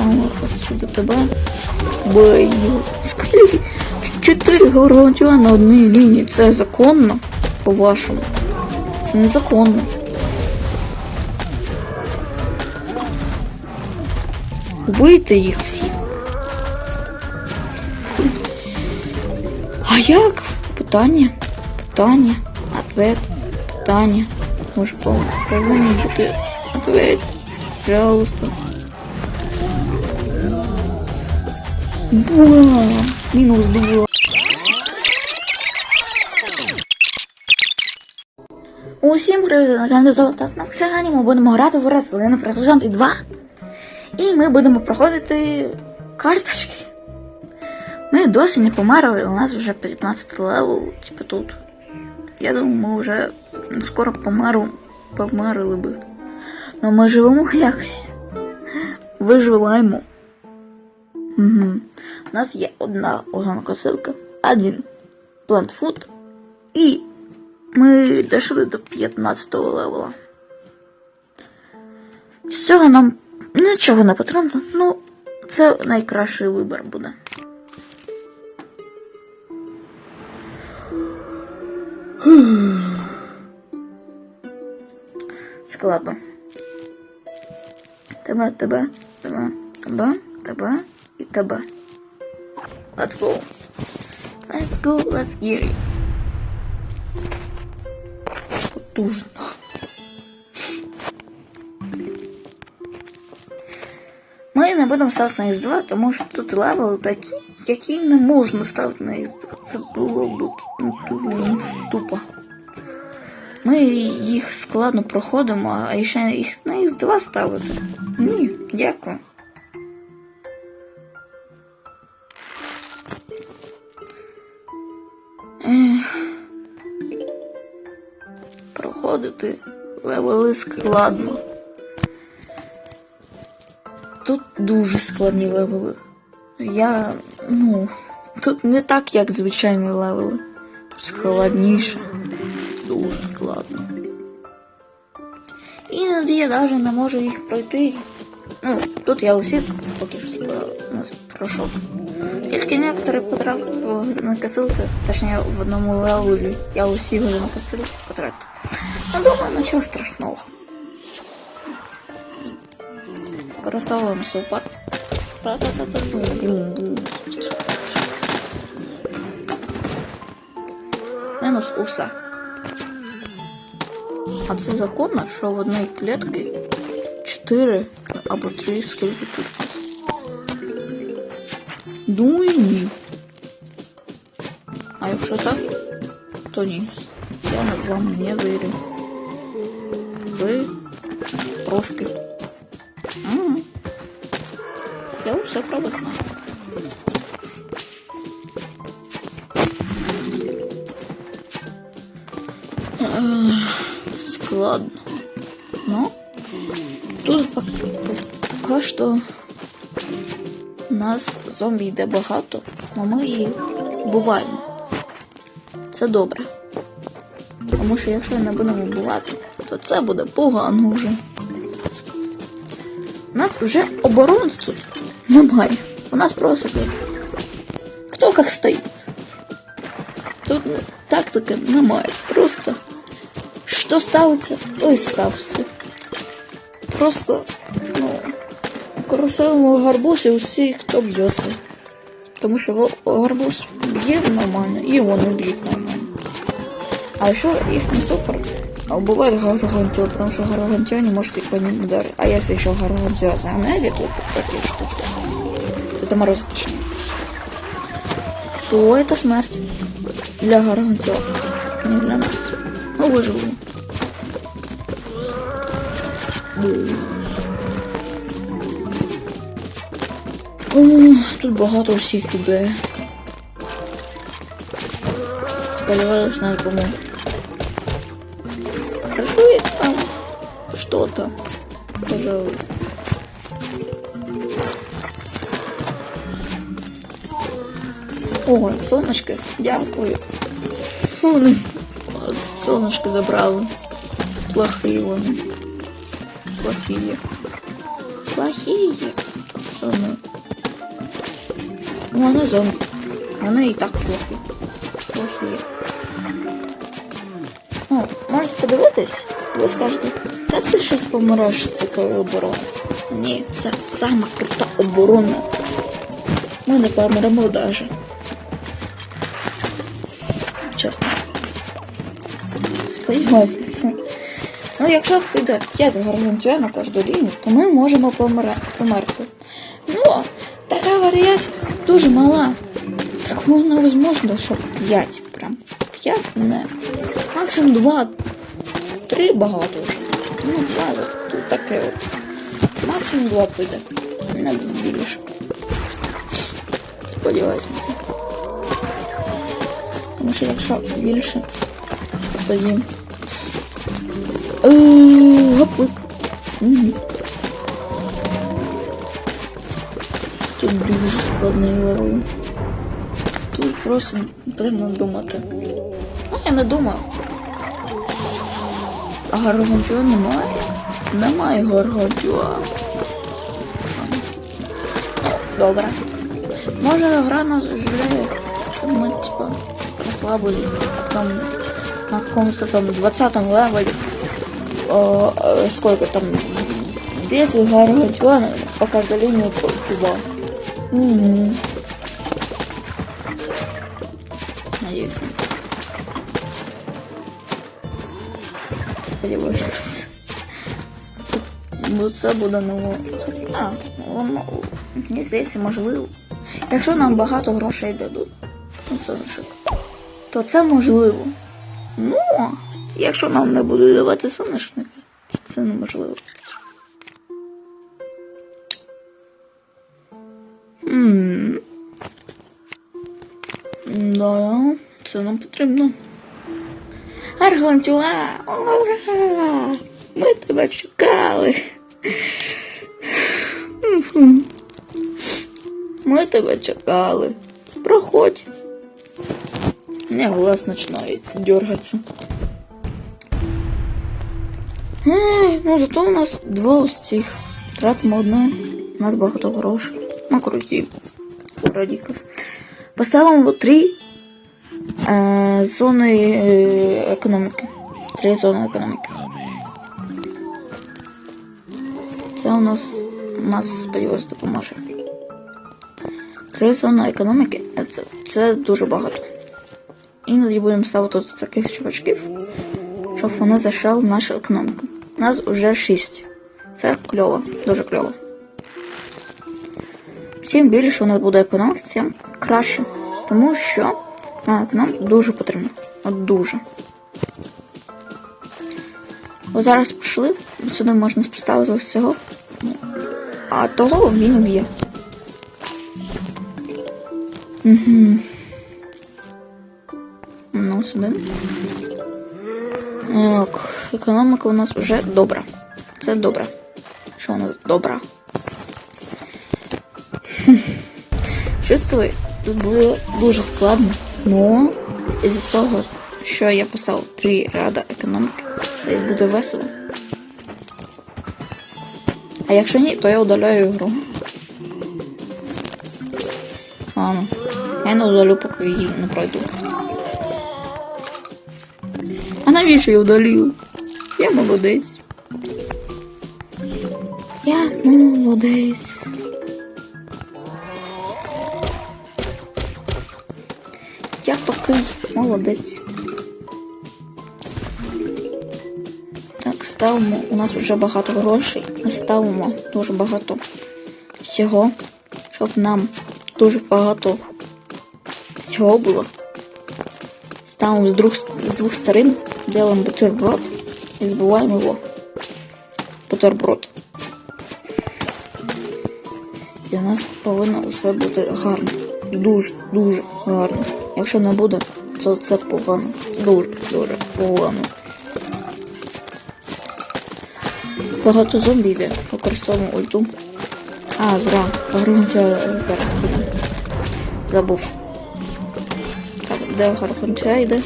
саме отсюди тебе. Бою. Скільки? Чотири гарантія на одній лінії. Це законно? По-вашому. Це незаконно. Убийте їх всіх. А як? Питання? Питання? Ответ? Питання? Може, пов- повинен бути ответ? Пожалуйста. Буа! Мінус два. Усім привіт на каналі Золота. Сьогодні ми будемо грати в рослини проти зомбі 2. І ми будемо проходити карточки. Ми досі не померли, у нас вже 15 левел, типу тут. Я думаю, ми вже скоро померу, померли би. Но ми живемо якось. Виживаємо. Угу. У нас є одна косилка, один плантфуд, і ми дійшли до 15 левела. З цього нам нічого не потрібно, ну, це найкращий вибір буде. Складно. Тебе, тебе, тебе, тебе, тебе і тебе. Let's go. Let's go, let's get it. Потужно. Ми не будемо ставити на С2, тому що тут левели такі, які не можна ставити на С2. Це було б ну, тупо. Ми їх складно проходимо, а ще їх на С2 ставити. Ні, дякую. Проходити левели складно. Тут дуже складні левели. Я, ну, тут не так, як звичайні левели. Тут складніше. Дуже складно. Іноді я навіть не можу їх пройти. Ну, тут я усі поки що ну, пройшов. Тільки некоторі потрапив на косилки, точніше в одному левелі я усі на косилки потратив. Ну, думаю, нічого страшного. Використовуємо супер. Мінус усе. А це законно, що в одній клітці 4 або 3 скільки тут. Думаю, ні. А якщо так, то ні. Я на- вам не вірю. Ви трошки. Ага. Я все вас знаю. Складно. Ну, тут пок- поки що нас зомбі йде багато, але ми їх вбиваємо. Це добре. Тому що якщо я не будемо вбивати, то це буде погано вже. У нас вже оборонців тут немає. У нас просто тут хто як стоїть. Тут тактики немає. Просто що ставиться, то й ставиться. Просто, ну, коросуємо гарбуз і усі, хто б'ється. Тому що гарбуз б'є нормально, і вони б'ють нормально. А еще их не супер. А бывает гаргантио, потому что гаргантио не может их по ним ударить. А если еще гаргантио замедлит, вот такие штуки. Заморозит точнее. То это смерть. Для гаргантио. Не для нас. Ну, выживу. Ой, Тут багато всіх іде. Сподіваюсь, на кому. Что-то. Пожалуйста. О, сонечко, дякую. Вони сонечко забрали. Плохі вони. Плохие. Плохие. вони. Вони зомбі. Вони і так плохі. Плохі. О, можете подивитись, ви скажете, та ти щось помираєш з такої оборони. Ні, це сама крута оборона. Ми не помремо даже. Чесно. Сподіваюся. Ну, якщо піде 5 гаргантюа на кожну лінію, то ми можемо померти. Ну, така варіація дуже мала. Такого невозможно, щоб 5 прям. 5 не. Максимум 2. 3 багато вже. Ну, 2 от, тут таке от. Максимум 2 піде. Не більше. Сподіваюся на це. Тому що якщо більше, тоді. Е, Гаплик. Тут дуже складний левел. Тут просто потрібно думати. Ну, я не думаю. А гаргантюа немає? Немає гаргантюа. Добре. Може гра нас що ми типа ослабили там на каком-то там 20 левелі. О, э, сколько там? 10 гаргантюа по каждой линии по. Угу. Бо це буде ново. Хоча, воно, мені здається, можливо. Якщо нам багато грошей дадуть, ну то це можливо. Ну, якщо нам не будуть давати соняшника, то це неможливо. Да, це нам потрібно. Аргантюа! Ура! Ми тебе чекали. Ми тебе чекали. Проходь. Не глаз починає дергатися. Ну зато у нас два ось цих. Тратимо одне. У нас багато грошей. Ну, круті. Радіків. Поставимо три е, зони е, економіки. Три зони економіки. Це у нас нас сподіваюся допоможе. Три зони економіки е, це, це дуже багато. Іноді будемо ставити таких чувачків, щоб вони зайшли в нашу економіку. У нас вже шість. Це кльово, дуже кльово. Чим більше у нас буде економіки, тим краще. Тому що на економіку дуже потрібно. От дуже. Ось зараз пішли, сюди можна поставити ось цього. А того він вб'є. Угу. Ну, сюди. Так, економіка у нас вже добра. Це добре. Що у нас добра? Чувствую, тут було дуже складно. Ну, із-за того, що я поставив три рада економіки, десь буде весело. А якщо ні, то я удаляю гру. Ладно. Я не удалю, поки її не пройду. А навіщо я удалив? Я молодець. Я молодець. Я такий молодець. Ставимо. У нас вже багато грошей. Ми ставимо дуже багато всього, щоб нам дуже багато всього було. Ставимо з двох, з двох сторон, делаем бутерброд і збиваємо його. Бутерброд. І у нас повинно усе бути гарно. Дуже, дуже гарно. Якщо не буде, то це погано. Дуже, дуже погано. Багато зомбі йде, використовуємо ульту. А, зра, гаргантя зараз буде. Забув. Так, де гаргантя йде?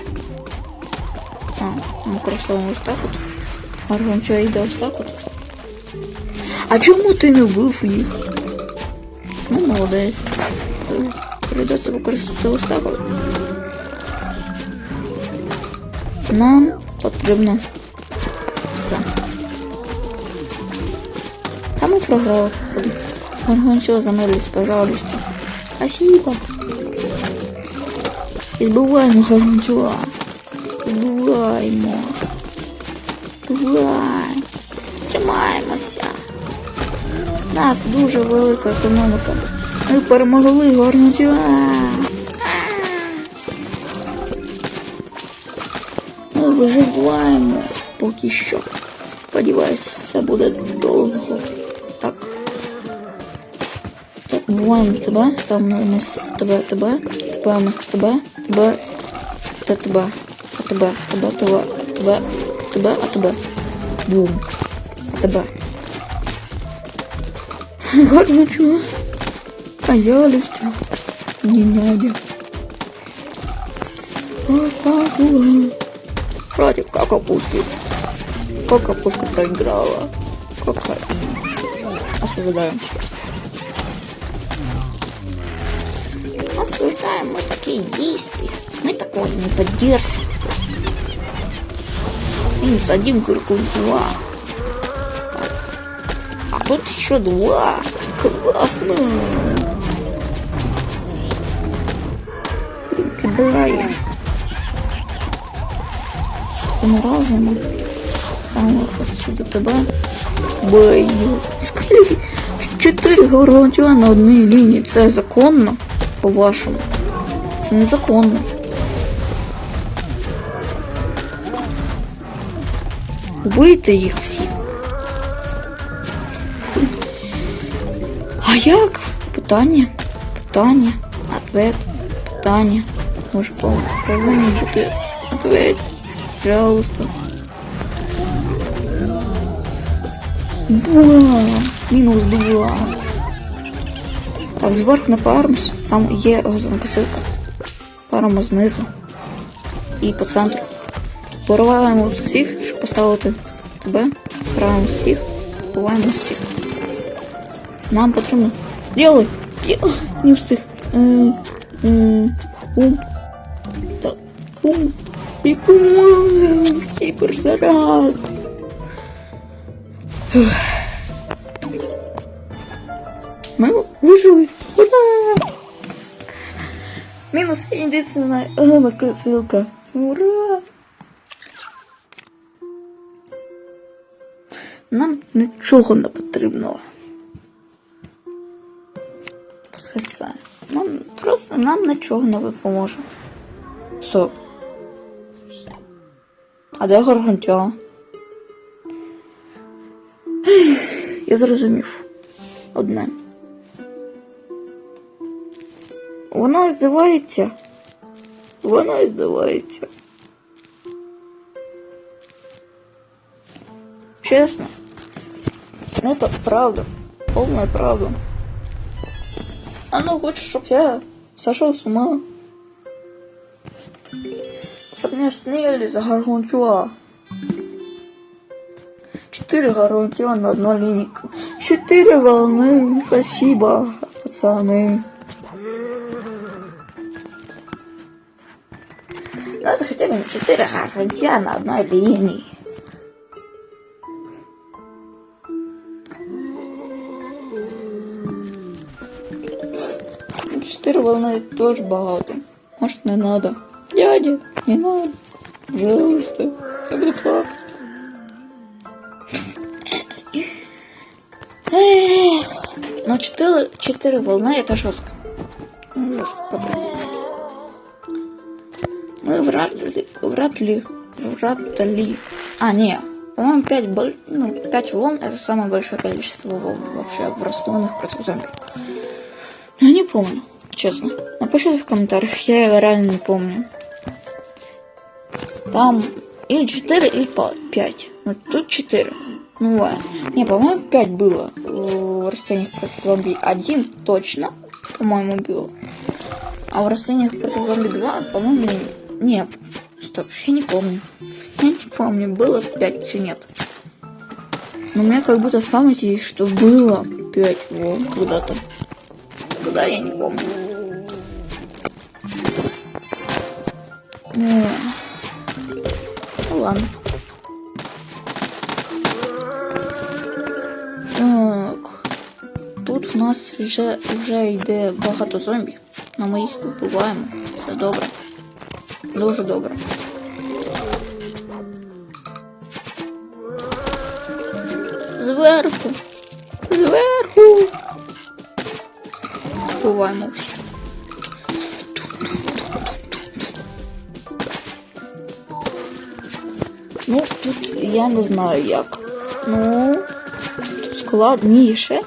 А, використовуємо ось так от. Гаргантя йде ось так от. А чому ти не вбив їх? Ну, молодець. Прийдеться використати ось так. от. Нам потрібно Та ми програли. Гаргончо замились, пожалуйста. Спасибо. Відбуваємо гаргончуа. Відбуваємо. Давай. Тримаємося. У нас дуже велика економіка. Ми перемогли гаргончуа. Ми виживаємо поки що. Сподіваюсь, це буде довго. Буваємо тебе, ставимо на місце тебе, тебе, тебе, вместо тебе, тебе, та тебе, а тебе, тебе, тебе, тебе. Бум. А тебе. Гарно. А я листя. Не надо. Против Какапушки. Какапушка проиграла. Какая. Осуждаем. Осуждаем мы такие действия. Мы такое не поддерживаем. Минус один куркуль два. А тут еще два. Классно. Кидаем. Замораживаем. Ставимо отсюда тебе. Бей. Скільки? Чотири гарантія на одній лінії. Це законно? По-вашому. Це незаконно. Вбийте їх всіх. А як? Питання, питання, ответ, питання. Може, пов- повинен бути ответ. Пожалуйста. Два. Мінус два. Так, зверху на пармс. Там є газонокосилка. Парма знизу. І по центру. Пориваємо всіх, щоб поставити тебе. Пориваємо всіх. Буваємо всіх. Нам потрібно. Делай! Не встиг. М, м, Ум. Так. І пум. Гіперзаряд. Ми вижили. Ура! Мінус індицина ссылка. Ура! Нам нічого не потрібно. Пускай це. Нам просто нам нічого не допоможе. Стоп. А де Гаргантя? Я зрозумів. Одне. Вона здивається. Вона здивається. Честно. Это правда. Полная правда. Она хочет, чтобы я сошел с ума. Чтобы меня сняли за гаргантюа. Четыре гаргантюа на одной линии. Четыре волны. Спасибо, пацаны. Ну, это хотя бы не четыре гаргантюа на одной линии. Чотири волни теж багато. Може не надо. Дядя, не надо. Пожалуйста. Я буду плакать. Эх. Ну, чотири, чотири волни это жорстко. Вряд ли, вряд ли. А, не. По-моему, 5, боль... ну, 5 волн это самое большое количество волн вообще растворенных против зомби. Я не помню, честно. Напишите в комментариях, я реально не помню. Там или 4, или 5. Ну, тут 4. Ну ладно. Не, по-моему, 5 было в растениях против зомби. Один точно, по-моему, было. А в растениях против зомби 2, по-моему, не Стоп, я не помню. Я не помню, было 5 или нет. Но у меня как будто в памяти есть, что было 5 волн когда-то. Куда я не помню. Не. Ну ладно. Так. Тут в нас вже, вже йде багато зомбі. На ми їх вбиваємо. Все добре. Дуже добре. Зверху. Зверху. Буваємо всі. Ну, тут я не знаю як. Ну, тут складніше.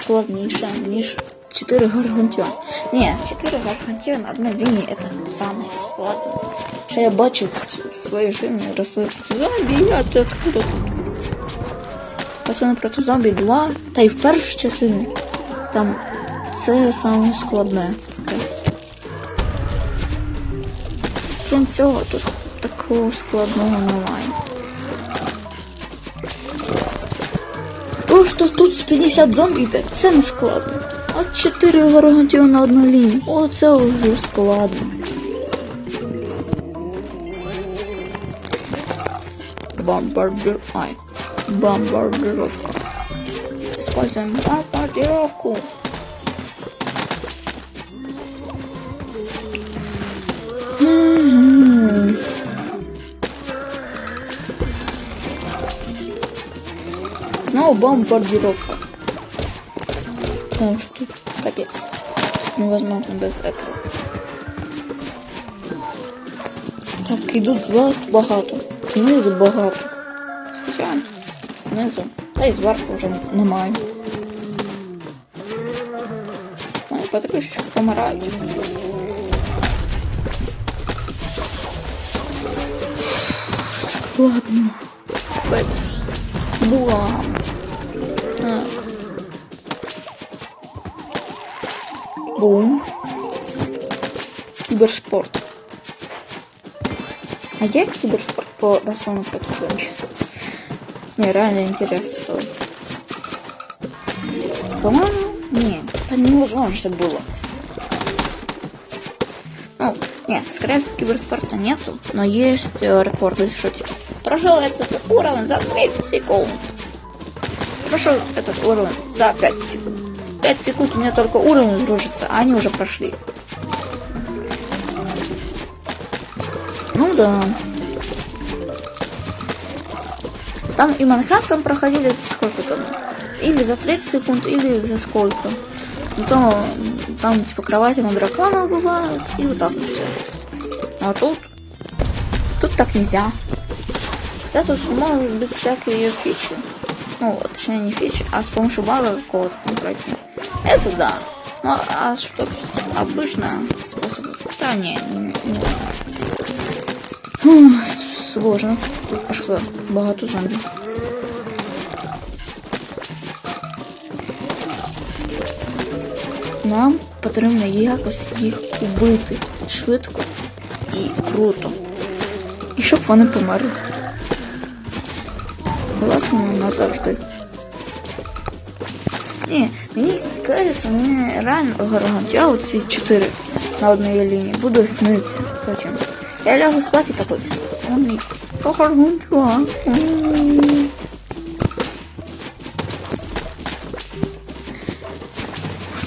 Складніше, ніж 4 гаргантіон. Ні, 4 гаргантіон на одній лінії це саме складне. Що я бачив в своїй житті росли проти зомбі, а це откуда тут? Пацани проти зомбі 2, та й в першій частині. Там це саме складне. Крім цього, тут такого складного немає. То, що тут 50 зомбі це не складно. А 4 гарантію на одну лінію. Оце вже складно. Бомбардир... Ай. Бомбардировка. Используем бомбардировку. Снова бомбардировка. Потому что тут капец. Невозможно без этого. Так, йдуть зверху багато. Знизу багато. Хоча знизу. Та й зверху вже немає. Вони потрішечку помирають. Ладно. Буам. Так. Бум. Киберспорт. А як киберспорт по Руслану Петровичу? Не, реально интересно стало. По-моему, не, это невозможно, что было. Ну, нет, скорее всего, киберспорта нету, но есть э, рекорды, что типа прошел этот уровень за 30 секунд. Прошел этот уровень за 5 секунд. 5 секунд у меня только уровень грузится, а они уже прошли. Ну да. Там и Майнкрафт там проходили за сколько там? Или за 30 секунд, или за сколько. То там типа кровати на дракона бывают, и вот так вот. А тут... Тут так нельзя. Хотя тут могут быть всякие фичи. Ну, вот, точнее не фичи, а с помощью бага какого-то там пройти. Это да. Ну, а что обычно способы? Да не, не, не. Фу, Сложно. Тут пошло багато зомбі. Нам потрібно якось їх убити швидко і круто. І щоб вони померли. Власне, назавжди. Ні, мені кажеться, мені реально гарантія оці чотири на одній лінії буде сниться потім. Я лягу спати і такой. Он гарантія.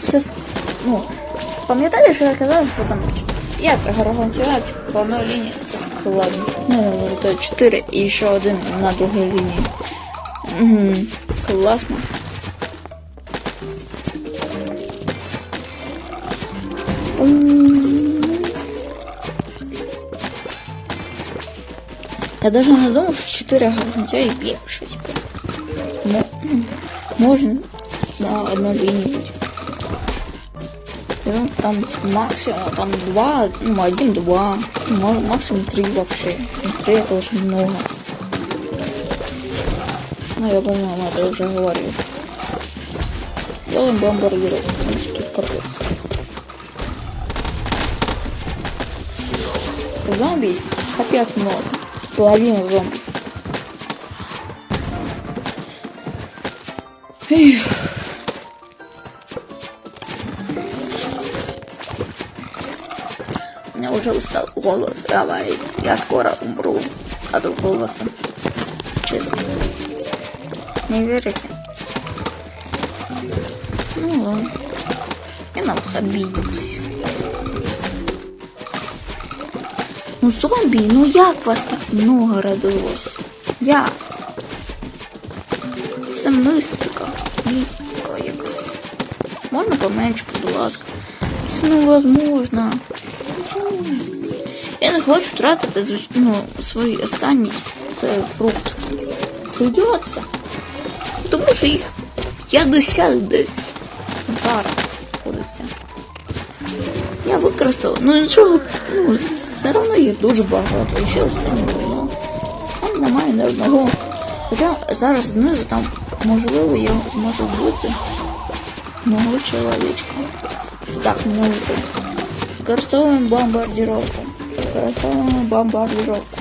Це, с- ну, пам'ятаєте, що я казав, що там як гарантія, типу, по одній лінії це складно. Ну, це 4 і ще один на другій лінії. Угу, класно. Я даже не думал, что 4 гарантия и більше, типа. Мо- м, Можно на одной линии быть. Ну, там максимум, там два, ну, один-два, максимум три вообще. Три это очень много. Ну, я, по-моему, это уже говорил. Делаем бомбардировку, потому что тут капец. Зомби капец много половину зомби. Эх. У меня уже устал голос говорить. Я скоро умру от голоса. Честно. Не верите? Ну ладно. Я нас обидеть. Ну зомбі, ну як вас так много родилось? Як? Це мистика. Містика якась. Можна поменше, будь ласка. Це невозможно. Я не хочу тратити звич- ну, свій останній це фрукт. Придеться. Тому що їх 50 десь зараз ходиться. Я використав, ну нічого, ну, все одно їх дуже багато, і ще останнє воно. Там немає ні одного. Хоча зараз знизу там, можливо, я зможу вбити одного чоловічка. Так, не вбити. Використовуємо бомбардировку. Використовуємо бомбардировку.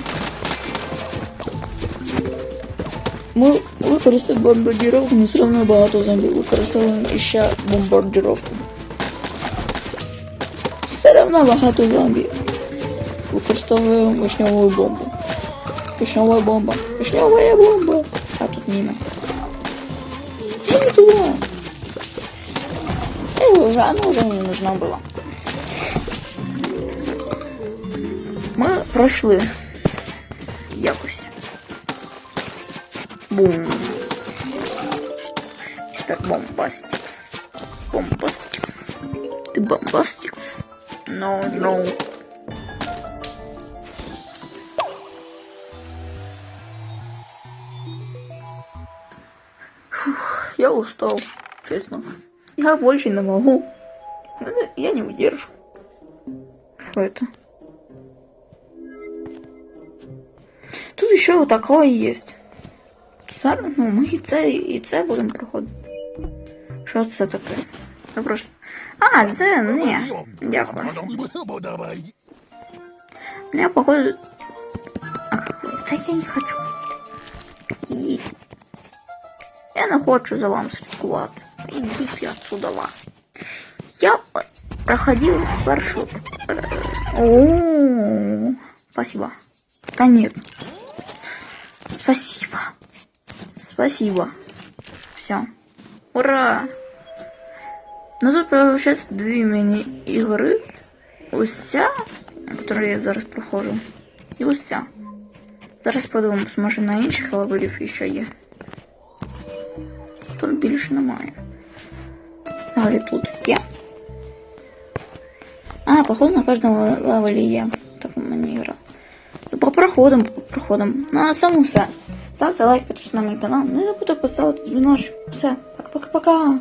Ми використовуємо бомбардировку, але все одно багато зомбі. Використовуємо ще бомбардировку. Все одно багато зомбі. Використовуємо вишневу бомбу. Вишневая бомба. Вишневая бомба. А тут міна. Я не туда. Эй, уже, она уже не нужна была. Ми пройшли. Якось. Бум. Містер Бомбастикс. Бомбастикс. Ти Бомбастикс? No, no. Я устал, честно. Я больше не могу. Ну, Я не выдержу. Что это? Тут еще вот такое есть. Зараз, ну, ми і це, і це будемо проходити. Що це таке? Це просто. А, це не. Дякую. Я походу. Ах, та я не хочу. Ідіть. Я не хочу за вами слідкувати. Ідіть отсюда. ва. Я проходив першу. е, О, спасибо. Та нет. Спасибо. Спасибо. Все. Ура! Ну тут получается дві міні-ігри. Ось ця, яку я зараз проходжу. І ця. Зараз подивимось, може на інших левелів ще є. Тут більше немає. Але тут є. А, походу на кожному левелі є. Так міні-ігра. Попроходимо, попроходимо. Ну а на цьому все. Ставте лайк, підписуйтесь на мій канал. Не забудьте поставити дзвіночок. Все, пока-пока-пока.